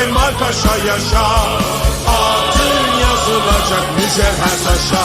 Kemal Paşa yaşa. Adın yazılacak mücevher taşa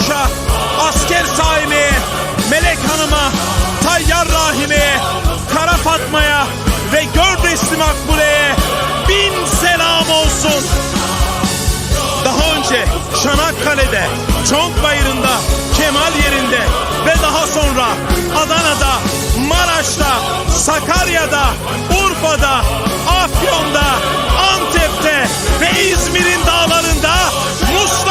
Asker Saime'ye, Melek Hanım'a, Tayyar Rahime'ye, Kara Fatma'ya ve Gördesli Makbule'ye bin selam olsun. Daha önce Çanakkale'de, Çonkbayırı'nda, Kemal yerinde ve daha sonra Adana'da, Maraş'ta, Sakarya'da, Urfa'da, Afyon'da, Antep'te ve İzmir'in dağlarında Mustafa